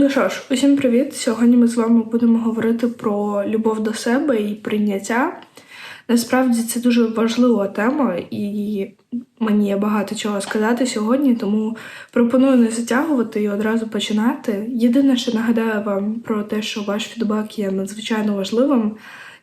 Ну що ж, усім привіт! Сьогодні ми з вами будемо говорити про любов до себе і прийняття. Насправді це дуже важлива тема, і мені є багато чого сказати сьогодні, тому пропоную не затягувати і одразу починати. Єдине, що нагадаю вам про те, що ваш фідбек є надзвичайно важливим.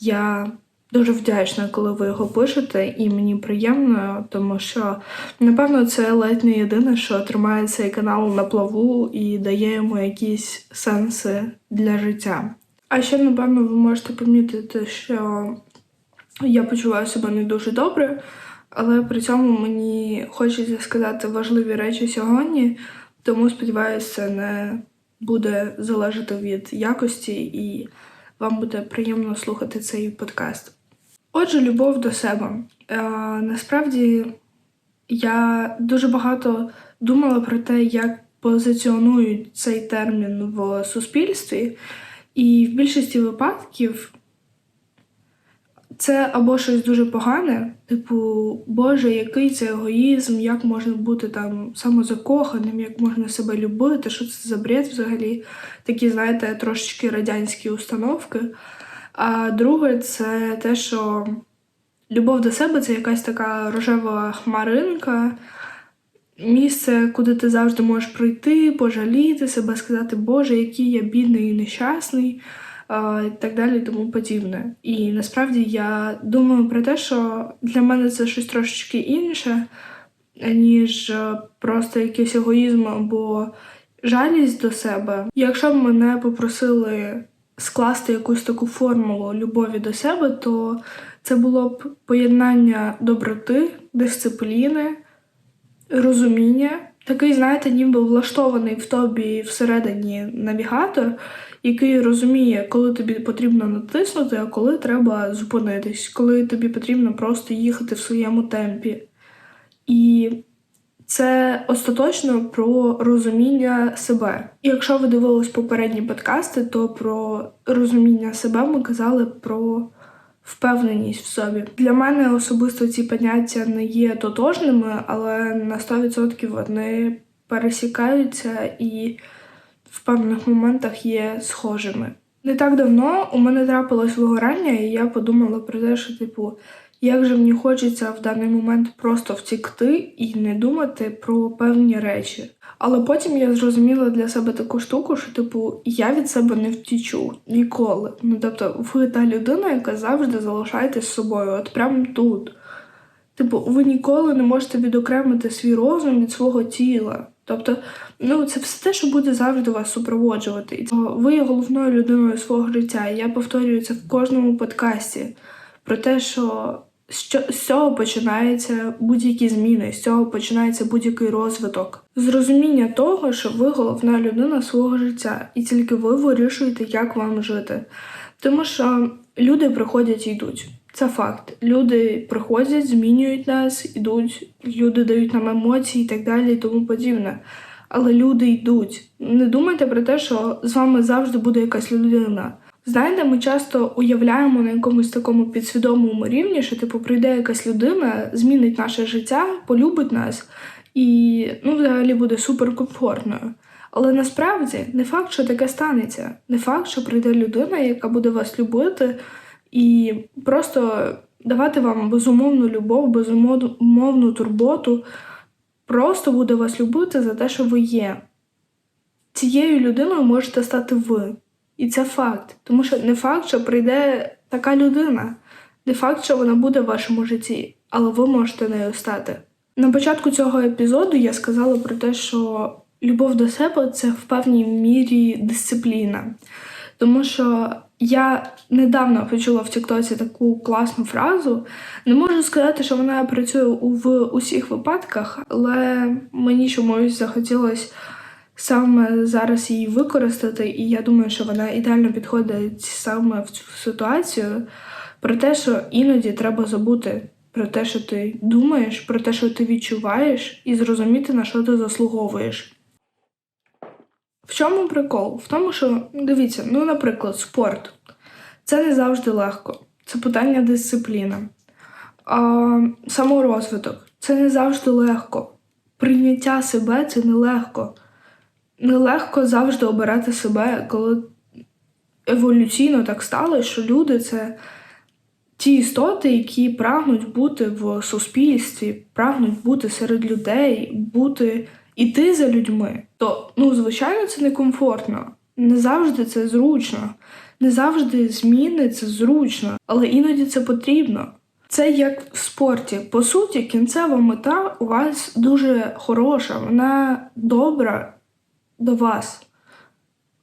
Я дуже вдячна, коли ви його пишете, і мені приємно, тому що напевно це ледь не єдине, що тримає цей канал на плаву і дає йому якісь сенси для життя. А ще, напевно, ви можете помітити, що я почуваю себе не дуже добре, але при цьому мені хочеться сказати важливі речі сьогодні, тому сподіваюся, не буде залежати від якості і вам буде приємно слухати цей подкаст. Отже, любов до себе. Е, насправді я дуже багато думала про те, як позиціонують цей термін в суспільстві, і в більшості випадків це або щось дуже погане, типу, Боже, який це егоїзм, як можна бути там самозакоханим, як можна себе любити, що це за бред взагалі, такі, знаєте, трошечки радянські установки. А друге, це те, що любов до себе це якась така рожева хмаринка, місце, куди ти завжди можеш прийти, пожаліти себе, сказати, Боже, який я бідний і нещасний, і так далі, і тому подібне. І насправді я думаю про те, що для мене це щось трошечки інше, ніж просто якийсь егоїзм або жалість до себе. Якщо б мене попросили скласти якусь таку формулу любові до себе, то це було б поєднання доброти, дисципліни, розуміння. Такий, знаєте, ніби влаштований в тобі всередині навігатор, який розуміє, коли тобі потрібно натиснути, а коли треба зупинитись, коли тобі потрібно просто їхати в своєму темпі. І це остаточно про розуміння себе. І якщо ви дивились попередні подкасти, то про розуміння себе ми казали про впевненість в собі. Для мене особисто ці поняття не є тотожними, але на 100% вони пересікаються і в певних моментах є схожими. Не так давно у мене трапилось вигорання, і я подумала про те, що, типу, як же мені хочеться в даний момент просто втікти і не думати про певні речі. Але потім я зрозуміла для себе таку штуку, що типу я від себе не втічу ніколи. Ну тобто, ви та людина, яка завжди залишаєтесь собою, от прямо тут. Типу, ви ніколи не можете відокремити свій розум від свого тіла. Тобто, ну це все те, що буде завжди вас супроводжувати. Ви є головною людиною свого життя. І я повторюю це в кожному подкасті про те, що що з цього починаються будь-які зміни, з цього починається будь-який розвиток. Зрозуміння того, що ви головна людина свого життя, і тільки ви вирішуєте, як вам жити. Тому що люди приходять і йдуть. Це факт. Люди приходять, змінюють нас, ідуть, люди дають нам емоції і так далі, і тому подібне. Але люди йдуть. Не думайте про те, що з вами завжди буде якась людина. Знаєте, ми часто уявляємо на якомусь такому підсвідомому рівні, що типу прийде якась людина, змінить наше життя, полюбить нас і ну, взагалі буде суперкомфортною. Але насправді не факт, що таке станеться. Не факт, що прийде людина, яка буде вас любити, і просто давати вам безумовну любов, безумовну турботу, просто буде вас любити за те, що ви є. Цією людиною можете стати ви. І це факт. Тому що не факт, що прийде така людина, не факт, що вона буде в вашому житті, але ви можете нею стати. На початку цього епізоду я сказала про те, що любов до себе це в певній мірі дисципліна. Тому що я недавно почула в Тіктоці таку класну фразу. Не можу сказати, що вона працює в усіх випадках, але мені чомусь захотілося саме зараз її використати, і я думаю, що вона ідеально підходить саме в цю ситуацію. Про те, що іноді треба забути про те, що ти думаєш, про те, що ти відчуваєш, і зрозуміти, на що ти заслуговуєш. В чому прикол? В тому, що, дивіться, ну, наприклад, спорт. Це не завжди легко. Це питання дисципліни. А, Саморозвиток це не завжди легко. Прийняття себе це нелегко. Нелегко завжди обирати себе, коли еволюційно так стало, що люди це ті істоти, які прагнуть бути в суспільстві, прагнуть бути серед людей, бути іти за людьми. То, ну, звичайно, це некомфортно. Не завжди це зручно, не завжди зміни це зручно, але іноді це потрібно. Це як в спорті. По суті, кінцева мета у вас дуже хороша, вона добра до вас.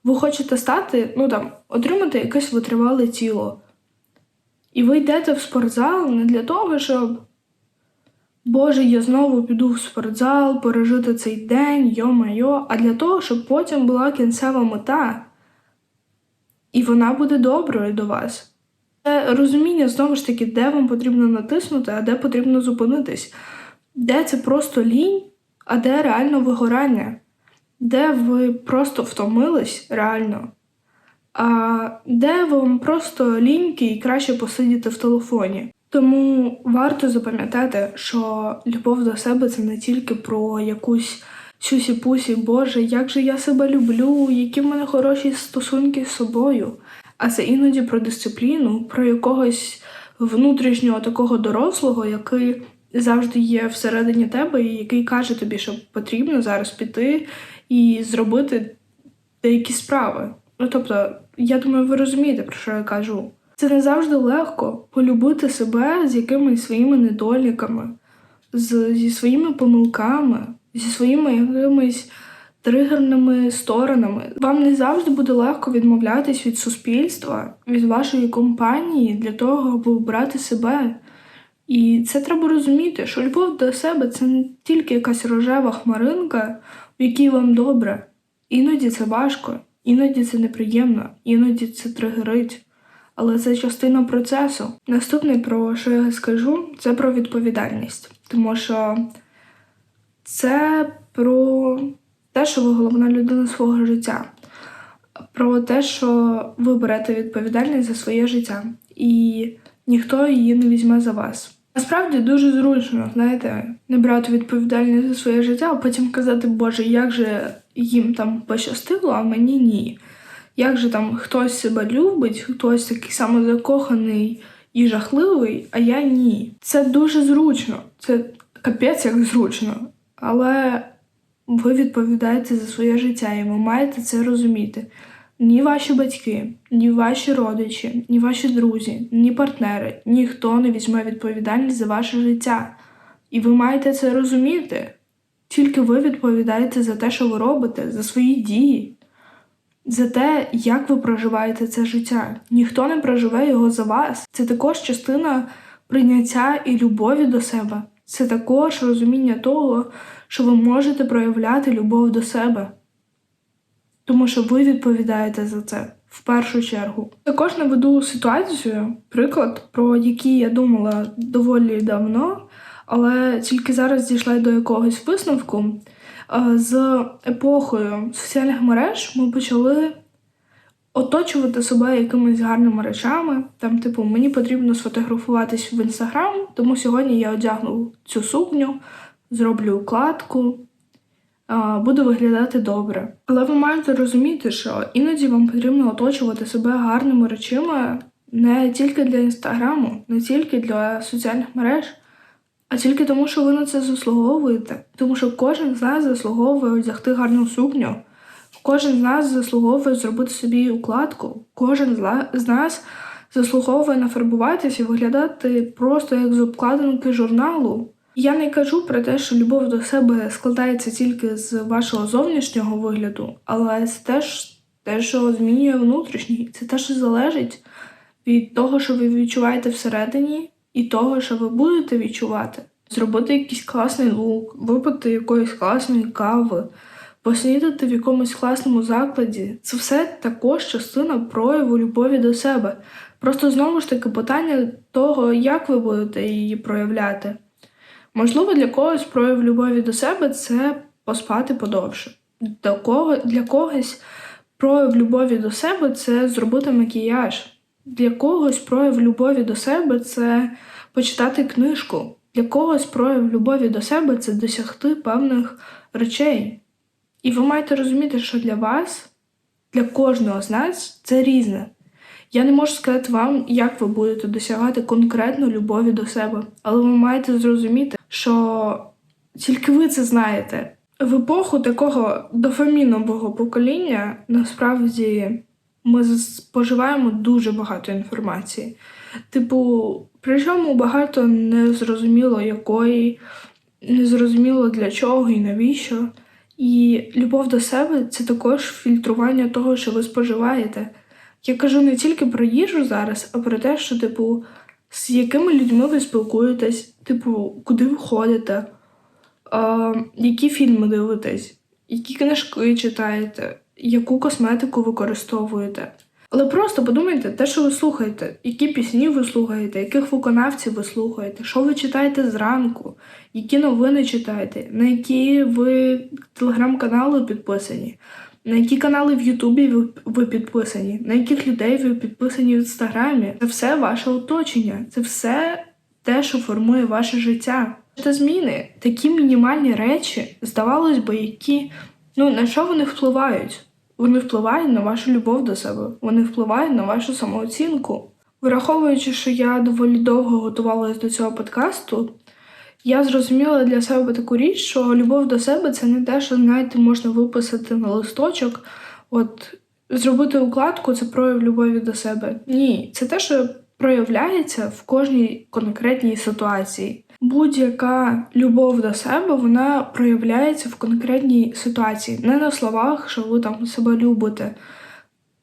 Ви хочете стати, ну там, отримати якесь витривале тіло. І ви йдете в спортзал не для того, щоб. Боже, я знову піду в спортзал, пережити цей день, йо-майо, а для того, щоб потім була кінцева мета, і вона буде доброю до вас. Це розуміння знову ж таки, де вам потрібно натиснути, а де потрібно зупинитись, де це просто лінь, а де реально вигорання, де ви просто втомились реально, а де вам просто ліньки і краще посидіти в телефоні. Тому варто запам'ятати, що любов до себе це не тільки про якусь сюсі-пусі, Боже, як же я себе люблю, які в мене хороші стосунки з собою. А це іноді про дисципліну, про якогось внутрішнього такого дорослого, який завжди є всередині тебе, і який каже тобі, що потрібно зараз піти і зробити деякі справи. Ну тобто, я думаю, ви розумієте, про що я кажу. Це не завжди легко полюбити себе з якимись своїми недоліками, з, зі своїми помилками, зі своїми якимись тригерними сторонами. Вам не завжди буде легко відмовлятись від суспільства, від вашої компанії для того, аби обрати себе. І це треба розуміти, що любов до себе це не тільки якась рожева хмаринка, в якій вам добре. Іноді це важко, іноді це неприємно, іноді це тригерить. Але це частина процесу. Наступне, про що я скажу, це про відповідальність. Тому що це про те, що ви головна людина свого життя, про те, що ви берете відповідальність за своє життя, і ніхто її не візьме за вас. Насправді дуже зручно, знаєте, не брати відповідальність за своє життя, а потім казати, Боже, як же їм там пощастило, а мені ні. Як же там хтось себе любить, хтось такий самозакоханий і жахливий, а я ні. Це дуже зручно, це капець як зручно. Але ви відповідаєте за своє життя, і ви маєте це розуміти. Ні ваші батьки, ні ваші родичі, ні ваші друзі, ні партнери, ніхто не візьме відповідальність за ваше життя. І ви маєте це розуміти. Тільки ви відповідаєте за те, що ви робите, за свої дії, за те, як ви проживаєте це життя. Ніхто не проживе його за вас. Це також частина прийняття і любові до себе. Це також розуміння того, що ви можете проявляти любов до себе. Тому що ви відповідаєте за це в першу чергу. Також наведу ситуацію, приклад, про який я думала доволі давно, але тільки зараз дійшла до якогось висновку. З епохою соціальних мереж ми почали оточувати себе якимись гарними речами. Там, типу, мені потрібно сфотографуватись в інстаграм, тому сьогодні я одягну цю сукню, зроблю укладку, а, буду виглядати добре. Але ви маєте розуміти, що іноді вам потрібно оточувати себе гарними речами не тільки для інстаграму, не тільки для соціальних мереж, а тільки тому, що ви на це заслуговуєте. Тому що кожен з нас заслуговує одягти гарну сукню. Кожен з нас заслуговує зробити собі укладку, кожен з нас заслуговує нафарбуватися і виглядати просто як з обкладинки журналу. Я не кажу про те, що любов до себе складається тільки з вашого зовнішнього вигляду, але це теж те, що змінює внутрішній. Це те, що залежить від того, що ви відчуваєте всередині, і того, що ви будете відчувати. Зробити якийсь класний лук, випити якоїсь класної кави, поснідати в якомусь класному закладі. Це все також частина прояву любові до себе. Просто знову ж таки питання того, як ви будете її проявляти. Можливо, для когось прояв любові до себе це поспати подовше. Для, кого, для когось прояв любові до себе це зробити макіяж. Для когось прояв любові до себе це почитати книжку. Для когось прояв любові до себе це досягти певних речей. І ви маєте розуміти, що для вас, для кожного з нас, це різне. Я не можу сказати вам, як ви будете досягати конкретно любові до себе, але ви маєте зрозуміти, що тільки ви це знаєте. В епоху такого дофамінового покоління насправді ми споживаємо дуже багато інформації. Типу, причому багато незрозуміло якої, незрозуміло для чого і навіщо. І любов до себе це також фільтрування того, що ви споживаєте. Я кажу не тільки про їжу зараз, а про те, що, типу, з якими людьми ви спілкуєтесь, типу, куди ви ходите, а, які фільми дивитесь, які книжки читаєте, яку косметику використовуєте. Але просто подумайте те, що ви слухаєте, які пісні ви слухаєте, яких виконавців ви слухаєте, що ви читаєте зранку, які новини читаєте, на які ви телеграм-канали підписані, на які канали в Ютубі ви, ви підписані, на яких людей ви підписані в інстаграмі. Це все ваше оточення, це все те, що формує ваше життя. Це зміни, такі мінімальні речі, здавалось би, які ну на що вони впливають? Вони впливають на вашу любов до себе, вони впливають на вашу самооцінку. Враховуючи, що я доволі довго готувалася до цього подкасту, я зрозуміла для себе таку річ, що любов до себе це не те, що знаєте, можна виписати на листочок, от зробити укладку це прояв любові до себе. Ні, це те, що проявляється в кожній конкретній ситуації. Будь-яка любов до себе вона проявляється в конкретній ситуації, не на словах, що ви там себе любите,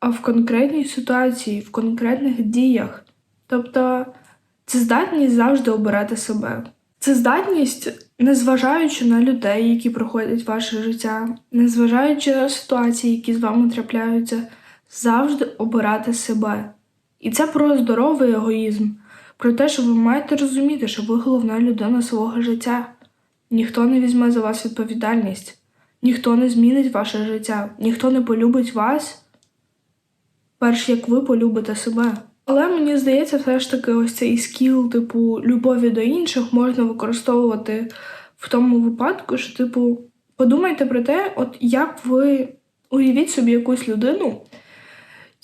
а в конкретній ситуації, в конкретних діях. Тобто це здатність завжди обирати себе. Це здатність, незважаючи на людей, які проходять ваше життя, незважаючи на ситуації, які з вами трапляються, завжди обирати себе. І це про здоровий егоїзм, про те, що ви маєте розуміти, що ви головна людина свого життя. Ніхто не візьме за вас відповідальність, ніхто не змінить ваше життя, ніхто не полюбить вас, перш як ви полюбите себе. Але мені здається, все ж таки, ось цей скіл, типу, любові до інших можна використовувати в тому випадку, що, типу, подумайте про те, от як ви уявіть собі якусь людину,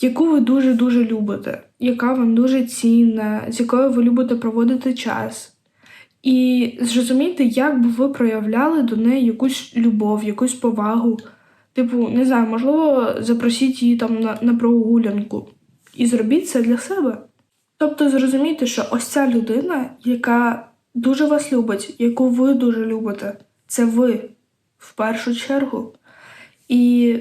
яку ви дуже-дуже любите, яка вам дуже цінна, з якою ви любите проводити час. І зрозумійте, як би ви проявляли до неї якусь любов, якусь повагу. Типу, не знаю, можливо, запросіть її там на, на прогулянку. І зробіть це для себе. Тобто зрозумійте, що ось ця людина, яка дуже вас любить, яку ви дуже любите, це ви в першу чергу. І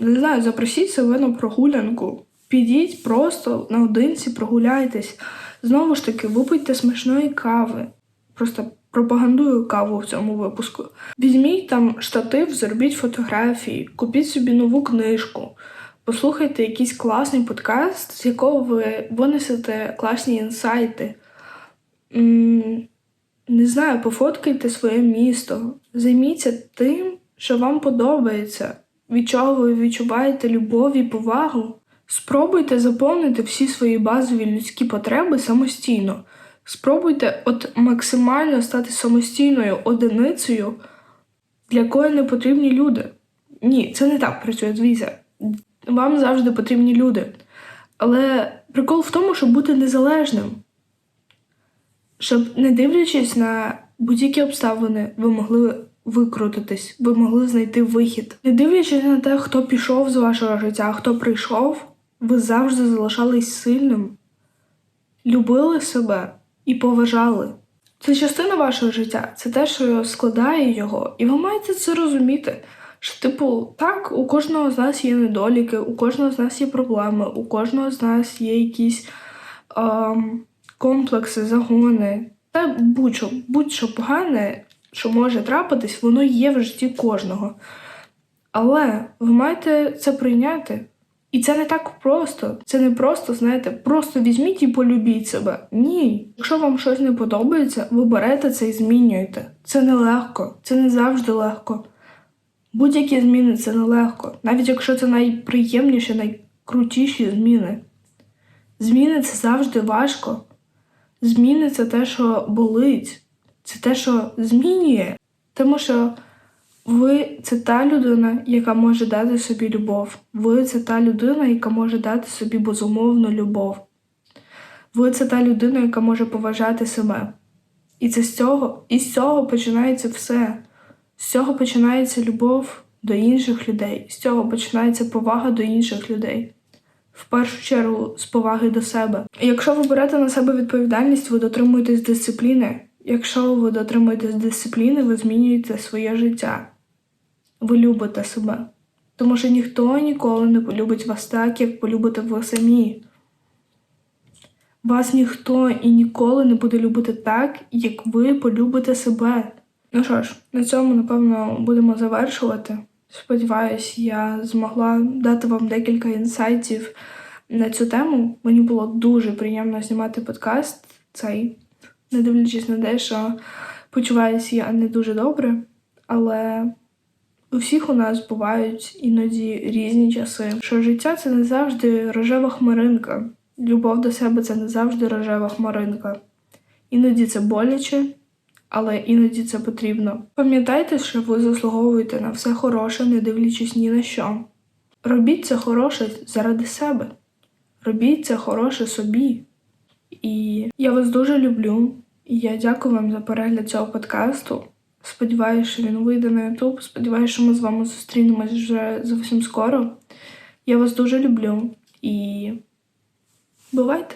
не знаю, запросіть себе на прогулянку. Підіть просто наодинці, прогуляйтесь. Знову ж таки, випийте смачної кави. Просто пропагандую каву в цьому випуску. Візьміть там штатив, зробіть фотографії, купіть собі нову книжку, послухайте якийсь класний подкаст, з якого ви винесете класні інсайти. Не знаю, пофоткайте своє місто, займіться тим, що вам подобається, від чого ви відчуваєте любов і повагу. Спробуйте заповнити всі свої базові людські потреби самостійно. Спробуйте от максимально стати самостійною одиницею, для якої не потрібні люди. Ні, це не так працює, дивіться. Вам завжди потрібні люди. Але прикол в тому, щоб бути незалежним. Щоб, не дивлячись на будь-які обставини, ви могли викрутитись, ви могли знайти вихід. Не дивлячись на те, хто пішов з вашого життя, хто прийшов, ви завжди залишались сильним, любили себе і поважали. Це частина вашого життя, це те, що складає його, і ви маєте це розуміти. Що, типу, так, у кожного з нас є недоліки, у кожного з нас є проблеми, у кожного з нас є якісь ем, комплекси, загони. Та будь-що, будь-що погане, що може трапитись, воно є в житті кожного. Але ви маєте це прийняти. І це не так просто. Це не просто, знаєте, просто візьміть і полюбіть себе. Ні. Якщо вам щось не подобається, ви берете це і змінюєте. Це нелегко, це не завжди легко. Будь-які зміни це нелегко, навіть якщо це найприємніші, найкрутіші зміни. Зміни це завжди важко. Зміни це те, що болить, це те, що змінює. Тому що Ви це та людина, яка може дати собі любов. Ви це та людина, яка може дати собі безумовну любов. Ви це та людина, яка може поважати себе. І це з цього, і з цього починається все. З цього починається любов до інших людей, з цього починається повага до інших людей. В першу чергу з поваги до себе. Якщо ви берете на себе відповідальність, ви дотримуєтесь дисципліни. Якщо ви дотримуєтесь дисципліни, ви змінюєте своє життя. Ви любите себе. Тому що ніхто ніколи не полюбить вас так, як полюбите ви самі. Вас ніхто і ніколи не буде любити так, як ви полюбите себе. Ну що ж, на цьому, напевно, будемо завершувати. Сподіваюсь, я змогла дати вам декілька інсайтів на цю тему. Мені було дуже приємно знімати подкаст цей, не дивлячись на те, що почуваюся я не дуже добре, але у всіх у нас бувають іноді різні часи. Що життя це не завжди рожева хмаринка. Любов до себе це не завжди рожева хмаринка. Іноді це боляче, але іноді це потрібно. Пам'ятайте, що ви заслуговуєте на все хороше, не дивлячись ні на що. Робіть це хороше заради себе. Робіть це хороше собі. І я вас дуже люблю. І я дякую вам за перегляд цього подкасту. Сподіваюся, що він вийде на YouTube. Сподіваюся, що ми з вами зустрінемось вже зовсім скоро. Я вас дуже люблю і бувайте!